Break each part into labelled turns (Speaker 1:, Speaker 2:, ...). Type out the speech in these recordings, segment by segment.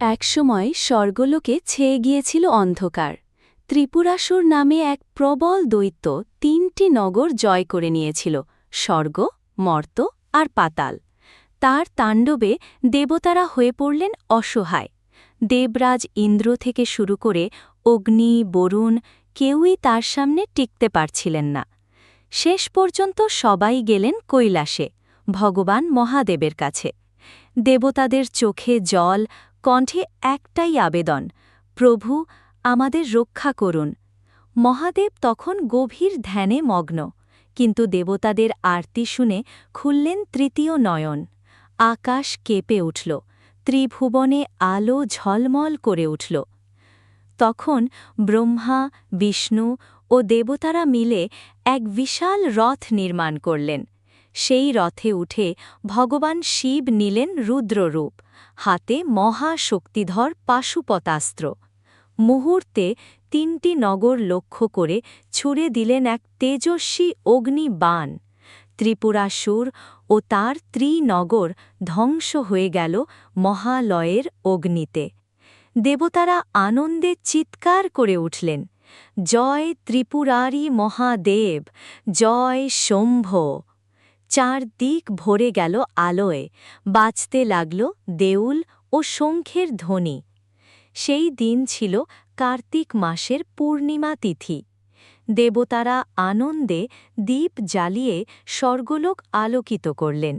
Speaker 1: একসময় স্বর্গলোকে ছেয়ে গিয়েছিল অন্ধকার। ত্রিপুরাসুর নামে এক প্রবল দৈত্য তিনটি নগর জয় করে নিয়েছিল, স্বর্গ, মর্ত আর পাতাল। তার তাণ্ডবে দেবতারা হয়ে পড়লেন অসহায়। দেবরাজ ইন্দ্র থেকে শুরু করে অগ্নি, বরুণ কেউই তার সামনে টিকতে পারছিলেন না। শেষ পর্যন্ত সবাই গেলেন কৈলাসে, ভগবান মহাদেবের কাছে। দেবতাদের চোখে জল কণ্ঠে একটাই আবেদন, প্রভু, আমাদের রক্ষা করুন। মহাদেব তখন গভীর ধ্যানে মগ্ন, কিন্তু দেবতাদের আরতি শুনে খুললেন তৃতীয় নয়ন। আকাশ কেঁপে উঠল, ত্রিভুবনে আলো ঝলমল করে উঠল। তখন ব্রহ্মা, বিষ্ণু ও দেবতারা মিলে এক বিশাল রথ নির্মাণ করলেন। সেই রথে উঠে ভগবান শিব নিলেন রুদ্ররূপ, হাতে মহাশক্তিধর পাশুপতাস্ত্র। মুহূর্তে তিনটি নগর লক্ষ্য করে ছুড়ে দিলেন এক তেজস্বী অগ্নি বাণ ত্রিপুরাসুর ও তার ত্রিনগর ধ্বংস হয়ে গেল মহালয়ের অগ্নিতে। দেবতারা আনন্দে চিৎকার করে উঠলেন, জয় ত্রিপুরারি মহাদেব, জয় শম্ভ। চার দিক ভরে গেল আলোয়, বাঁচতে লাগল দেউল ও শঙ্খের ধ্বনি। সেই দিন ছিল কার্তিক মাসের পূর্ণিমা তিথি। দেবতারা আনন্দে দীপ জ্বালিয়ে স্বর্গলোক আলোকিত করলেন।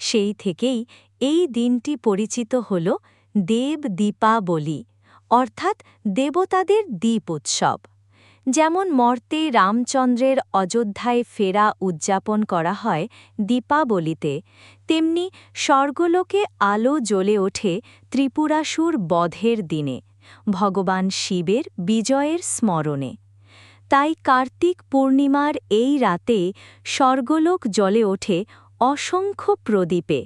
Speaker 1: সেই থেকেই এই দিনটি পরিচিত হল দেব দীপাবলি, অর্থাৎ দেবতাদের দ্বীপ উৎসব। যেমন মর্তে রামচন্দ্রের অযোধ্যায় ফেরা উদযাপন করা হয় দীপাবলিতে, তেমনি স্বর্গলোকে আলো জ্বলে ওঠে ত্রিপুরাসুর বধের দিনে, ভগবান শিবের বিজয়ের স্মরণে। তাই কার্তিক পূর্ণিমার এই রাতে স্বর্গলোক জ্বলে ওঠে অসংখ্য প্রদীপে।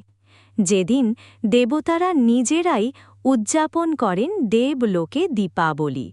Speaker 1: যেদিন দেবতারা নিজেরাই উদযাপন করেন দেবলোকে দীপাবলি।